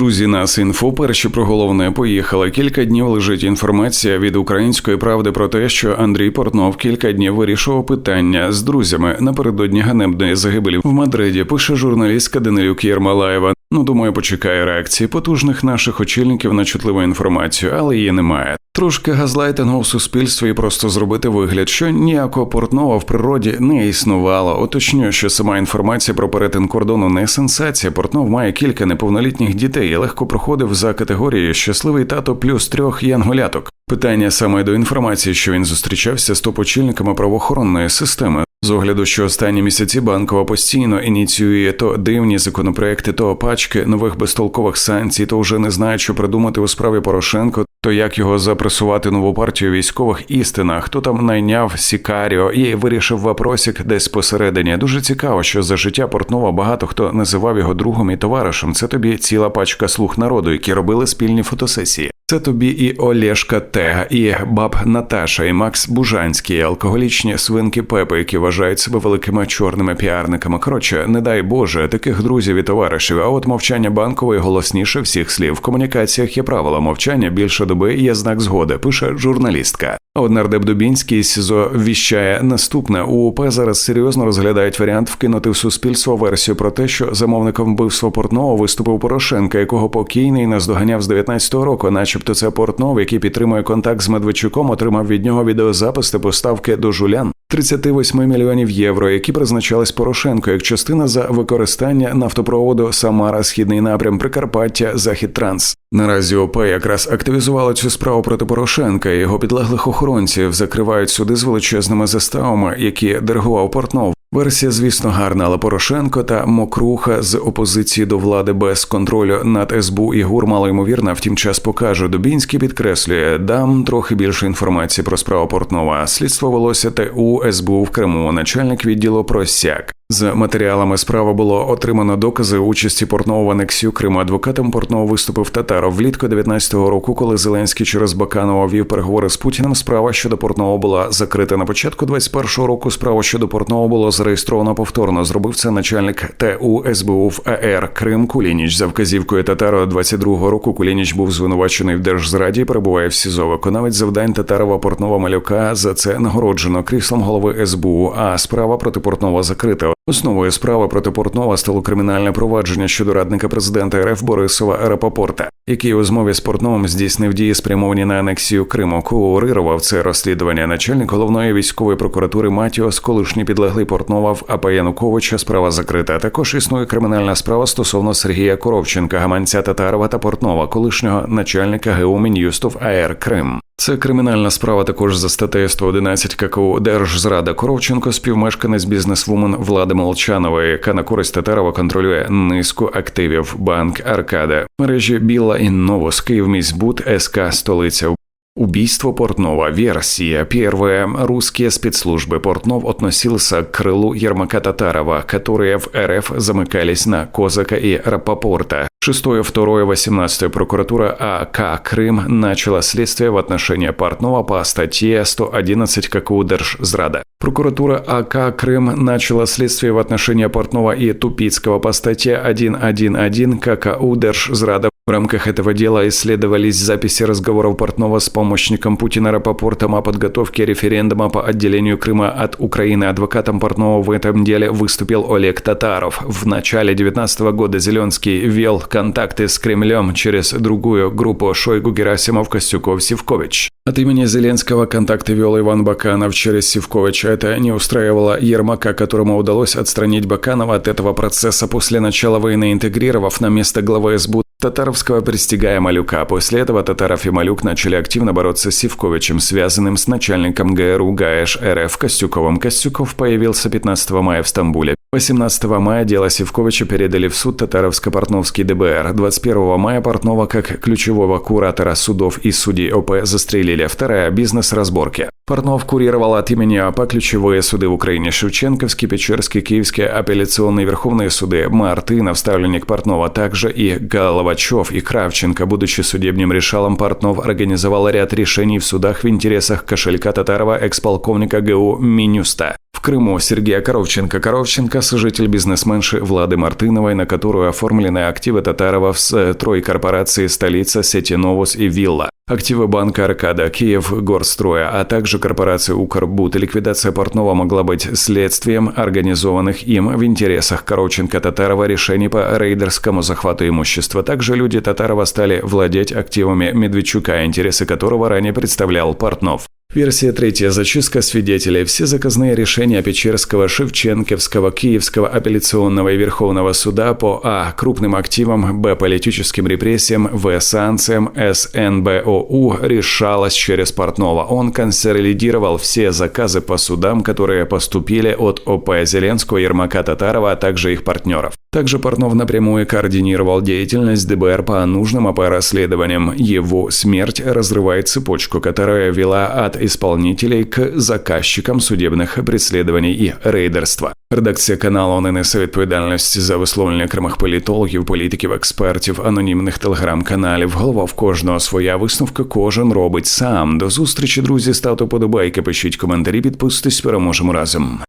Друзі, нас інфо перші про головне поїхали. Кілька днів лежить інформація від української правди про те, що Андрій Портнов кілька днів вирішував питання з друзями напередодні ганебної загибелі в Мадриді. Пише журналістка Данилюк Єрмалаєва. Ну, думаю, почекає реакції потужних наших очільників на чутливу інформацію, але її немає. Трошки газлайтингу в суспільстві і просто зробити вигляд, що ніякого портнова в природі не існувало. Уточнюю, що сама інформація про перетин кордону не сенсація. Портнов має кілька неповнолітніх дітей і легко проходив за категорією щасливий тато плюс трьох янголяток. Питання саме до інформації, що він зустрічався з топ-очільниками правоохоронної системи. З огляду, що останні місяці банкова постійно ініціює то дивні законопроекти, то пачки нових безтолкових санкцій, то вже не знає, що придумати у справі Порошенко, то як його запресувати нову партію військових істина, хто там найняв Сікаріо і вирішив вопросик десь посередині. Дуже цікаво, що за життя Портнова багато хто називав його другом і товаришем. Це тобі ціла пачка слуг народу, які робили спільні фотосесії. Це тобі і Олешка Тега, і баб Наташа, і Макс Бужанський, алкоголічні свинки Пепи, які вважають себе великими чорними піарниками. Коротше, не дай Боже, таких друзів і товаришів. А от мовчання банкової голосніше всіх слів. В комунікаціях є правила мовчання більше доби є знак згоди. Пише журналістка. От Дебдубінський Дубінський СІЗО віщає наступне УОП зараз серйозно розглядають варіант вкинути в суспільство версію про те, що замовником вбивства Портнова виступив Порошенка, якого покійний наздоганяв з 19-го року, начебто це Портнов, який підтримує контакт з Медведчуком, отримав від нього відеозапис та поставки до жулян. 38 мільйонів євро, які призначались Порошенко як частина за використання нафтопроводу Самара, Східний напрям Прикарпаття, Захід Транс. Наразі ОП якраз активізувала цю справу проти Порошенка його підлеглих охоронців закривають суди з величезними заставами, які диригував Портнов. Версія, звісно, гарна, але Порошенко та Мокруха з опозиції до влади без контролю над СБУ і ГУР мало ймовірна, втім час покаже. Дубінський підкреслює, дам трохи більше інформації про справу Портнова. Слідство велося ТУ СБУ в Криму, начальник відділу Просяк. З матеріалами справи було отримано докази участі Портнова в анексію Криму. Адвокатом Портнова виступив Татаров влітку 19-го року, коли Зеленський через Баканова вів переговори з Путіним. Справа щодо Портнова була закрита на початку 21-го року. Справа щодо Портнова було зареєстровано повторно. Зробив це начальник ТУ СБУ в АР Крим Кулініч. За вказівкою Татарова 22-го року Кулініч був звинувачений в держзраді. Перебуває в СІЗО. Виконавець завдань Татарова Портнова Малюка за це нагороджено кріслом голови СБУ. А справа проти Портнова закрита. Основою справи проти Портнова стало кримінальне провадження щодо радника президента РФ Борисова Рапопорта, який у змові з Портновим здійснив дії, спрямовані на анексію Криму. Коорирував це розслідування. Начальник головної військової прокуратури Матіос, колишній підлеглий Портнова в АП Януковича. Справа закрита. Також існує кримінальна справа стосовно Сергія Коровченка, гаманця Татарова та Портнова, колишнього начальника ГУ Мін'юстов АР Крим. Це кримінальна справа також за статтею 111 ККУ. Держзрада Коровченко, співмешканець бізнесвумен Влади Молчанової, яка на користь Татарова контролює низку активів. Банк Аркада, мережі Біла і Новос, Київміськбуд, СК Столиця. Убийство Портнова. Версия. Первая. Русские спецслужбы Портнов относился к крылу Ермака Татарова, которые в РФ замыкались на Козака и Рапопорта. Шестое, второе, восемнадцатое прокуратура АК Крым начала следствие в отношении Портнова по статье 111 ККУ Держзрада. Прокуратура АК Крым начала следствие в отношении Портнова и Тупицкого по статье 111 ККУ Держзрада в рамках этого дела исследовались записи разговоров Портнова с помощником Путина Рапопортом о подготовке референдума по отделению Крыма от Украины. Адвокатом Портнова в этом деле выступил Олег Татаров. В начале 2019 года Зеленский вел контакты с Кремлем через другую группу Шойгу, Герасимов, Костюков, Сивкович. От имени Зеленского контакты вел Иван Баканов через Сивковича. Это не устраивало Ермака, которому удалось отстранить Баканова от этого процесса после начала войны, интегрировав на место главы СБУ Татаровского, пристигая Малюка. После этого Татаров и Малюк начали активно бороться с Сивковичем, связанным с начальником ГРУ ГАЭШ РФ Костюковым. Костюков появился 15 мая в Стамбуле. 18 мая дело Сивковича передали в суд Татаровско-Портновский ДБР. 21 мая Портнова как ключевого куратора судов и судей ОП застрелили. Вторая – бизнес-разборки. Портнов курировал от имени АП ключевые суды в Украине Шевченковский, Печерский, Киевский, апелляционные верховные суды, Мартынов, ставленник Портнова, также и Головачев и Кравченко. Будучи судебным решалом, Портнов организовал ряд решений в судах в интересах кошелька Татарова, экс-полковника ГУ Минюста. В Крыму Сергея Коровченко. Коровченко – сожитель бизнесменши Влады Мартыновой, на которую оформлены активы Татарова с тройкорпорации «Столица», «Сети Новус» и «Вилла». Активы банка «Аркада», «Киев», «Горстроя», а также корпорации «Укрбуд». Ликвидация Портнова могла быть следствием организованных им в интересах Коровченко-Татарова решений по рейдерскому захвату имущества. Также люди Татарова стали владеть активами Медведчука, интересы которого ранее представлял Портнов. Версия третья. Зачистка свидетелей. Все заказные решения Печерского, Шевченковского, Киевского апелляционного и Верховного суда по А. Крупным активам, Б. Политическим репрессиям, В. Санкциям, С. НБОУ решалось через Портнова. Он консолидировал все заказы по судам, которые поступили от ОП Зеленского, Ермака Татарова, а также их партнеров. Также Портнов напрямую координировал деятельность ДБР по нужным АП расследованиям. Его смерть разрывает цепочку, которая вела от исполнителей к заказчикам судебных преследований і рейдерства. Редакція каналу не несе відповідальності за висловлення окремих політологів, політиків, експертів, анонімних телеграм-каналів. Голова в кожного своя висновка кожен робить сам. До зустрічі, друзі. Ставте подобайки, пишіть коментарі, підписуйтесь, переможемо разом.